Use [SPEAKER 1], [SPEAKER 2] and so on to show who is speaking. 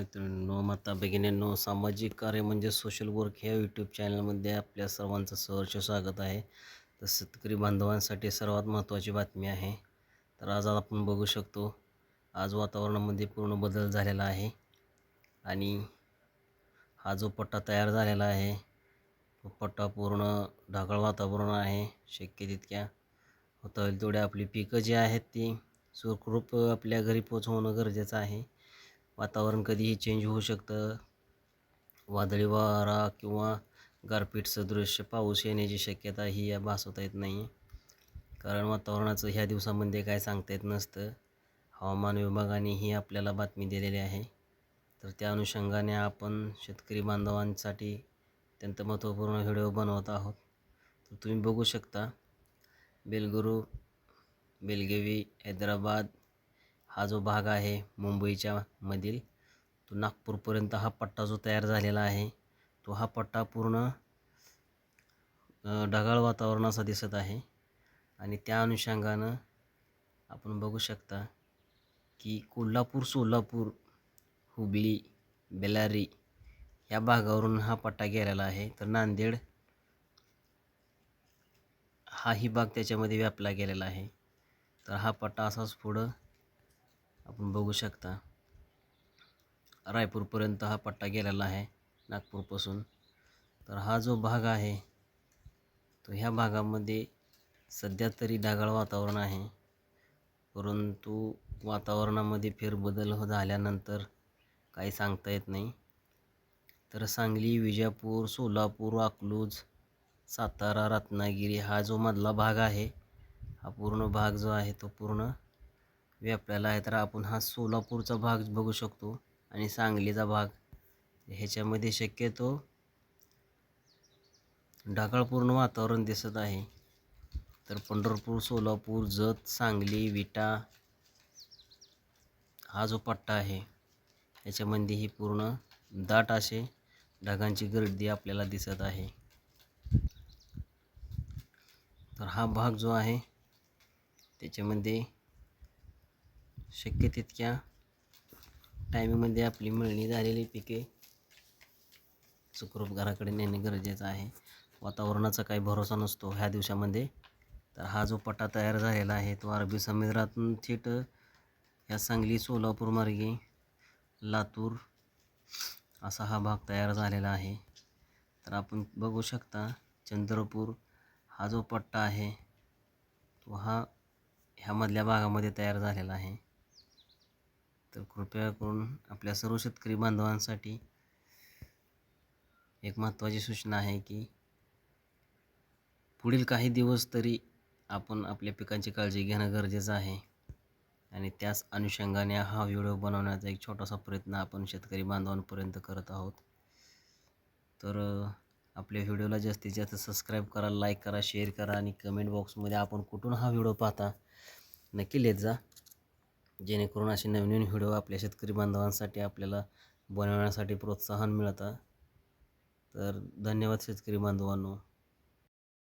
[SPEAKER 1] मित्रांनो माता भगिनींनो सामाजिक कार्य म्हणजे सोशल वर्क ह्या यूट्यूब चॅनलमध्ये आपल्या सर्वांचं सहर्ष स्वागत आहे. तर शेतकरी बांधवांसाठी सर्वात महत्त्वाची बातमी आहे. तर आज आपण बघू शकतो आज वातावरणामध्ये पूर्ण बदल झालेला आहे. आणि हा जो पट्टा तयार झालेला आहे तो पट्टा पूर्ण ढगाळ वातावरण आहे शक्य तितक्या होता होईल तेवढे आपली पिकं जी आहेत ती सुखरूप आपल्या घरी पोच होणं गरजेचं आहे. वातावरण कधीही चेंज होऊ शकतं. वादळी वारा किंवा गारपीट सदृश पाऊस येण्याची शक्यता ही या भासवता येत नाही. कारण वातावरणाचं ह्या दिवसामध्ये काय सांगता येत नसतं. हवामान विभागाने ही आपल्याला बातमी दिलेली आहे. तर त्या अनुषंगाने आपण शेतकरी बांधवांसाठी अत्यंत महत्त्वपूर्ण व्हिडिओ बनवत आहोत. तर तुम्ही बघू शकता बेलगुरू बेलगेवी हैदराबाद हा जो भाग आहे मुंबईच्या मधील तो नागपूरपर्यंत हा पट्टा जो तयार झालेला आहे तो हा पट्टा पूर्ण ढगाळ वातावरण असा दिसत आहे. आणि त्या अनुषंगानं आपण बघू शकता की कोल्हापूर सोलापूर हुबळी बेलारी या भागावरून हा पट्टा गेलेला आहे. तर नांदेड हाही भाग त्याच्यामध्ये व्यापला गेलेला आहे. तर हा पट्टा असाच पुढं आपण बघू शकता. रायपूरपर्यंत हा पट्टा गेलेला आहे नागपूरपासून. तर हा जो भाग आहे तो ह्या भागामध्ये सध्या तरी ढगाळ वातावरण आहे. परंतु वातावरणामध्ये फेरबदल हो झाल्यानंतर काही सांगता येत नाही. तर सांगली विजापूर सोलापूर अकलूज सातारा रत्नागिरी हा जो मधला भाग आहे हा पूर्ण भाग जो आहे तो पूर्ण व्यापलेला आहे. तर आपण हा सोलापूरचा भाग बघू शकतो आणि सांगलीचा भाग. ह्याच्यामध्ये शक्यतो ढगाळपूर्ण वातावरण दिसत आहे. तर पंढरपूर सोलापूर जत सांगली विटा हा जो पट्टा आहे ह्याच्यामध्ये ही पूर्ण दाट असे ढगांची गर्दी आपल्याला दिसत आहे. तर हा भाग जो आहे त्याच्यामध्ये शक्य तितक्या टायमिंगमध्ये आपली मळणी झालेली पिके सुखरूप घराकडे नेणे गरजेचं आहे. वातावरणाचा काही भरोसा नसतो ह्या दिवसामध्ये. तर हा जो पट्टा तयार झालेला आहे तो अरबी समुद्रातून थेट या सांगली सोलापूर मार्गे लातूर असा हा भाग तयार झालेला आहे. तर आपण बघू शकता चंद्रपूर हा जो पट्टा आहे तो हा ह्यामधल्या भागामध्ये तयार झालेला आहे. तर कृपया करून आपल्या सर्व शेतकरी बांधवांसाठी एक महत्त्वाची सूचना आहे की पुढील काही दिवस तरी आपण आपल्या पिकांची काळजी घेणं गरजेचं आहे. आणि त्याच अनुषंगाने हा व्हिडिओ बनवण्याचा एक छोटासा प्रयत्न आपण शेतकरी बांधवांपर्यंत करत आहोत. तर आपल्या व्हिडिओला जास्तीत जास्त सबस्क्राईब करा लाईक करा शेअर करा आणि कमेंट बॉक्समध्ये आपण कुठून हा व्हिडिओ पाहता नक्की लिहित जा. जेणेकरून असे नवीन नवीन व्हिडिओ आपल्या शेतकरी बांधवांसाठी आपल्याला बनवण्यासाठी प्रोत्साहन मिळतं. तर धन्यवाद शेतकरी बांधवांनो.